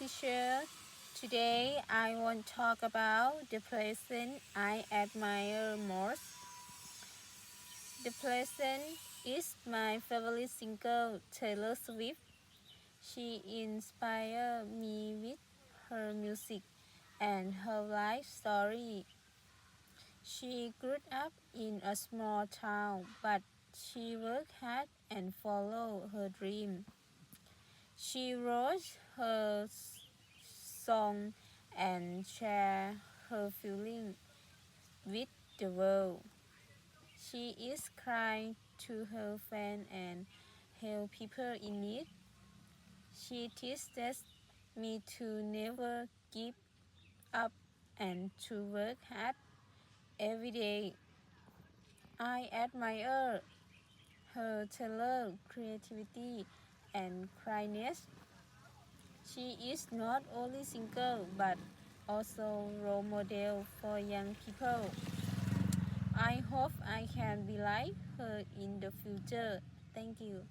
teacher. Today I want to talk about the person I admire most. The person is my favorite singer, Taylor Swift. She inspired me with her music and her life story. She grew up in a small town, but she worked hard and followed her dream. She wrote her song and shared her feeling with the world. She is kind to her fans and help people in need. She teaches me to never give up and to work hard every day. I admire her talent, creativity, and kindness. She is not only single but also role model for young people. I hope I can be like her in the future. Thank you.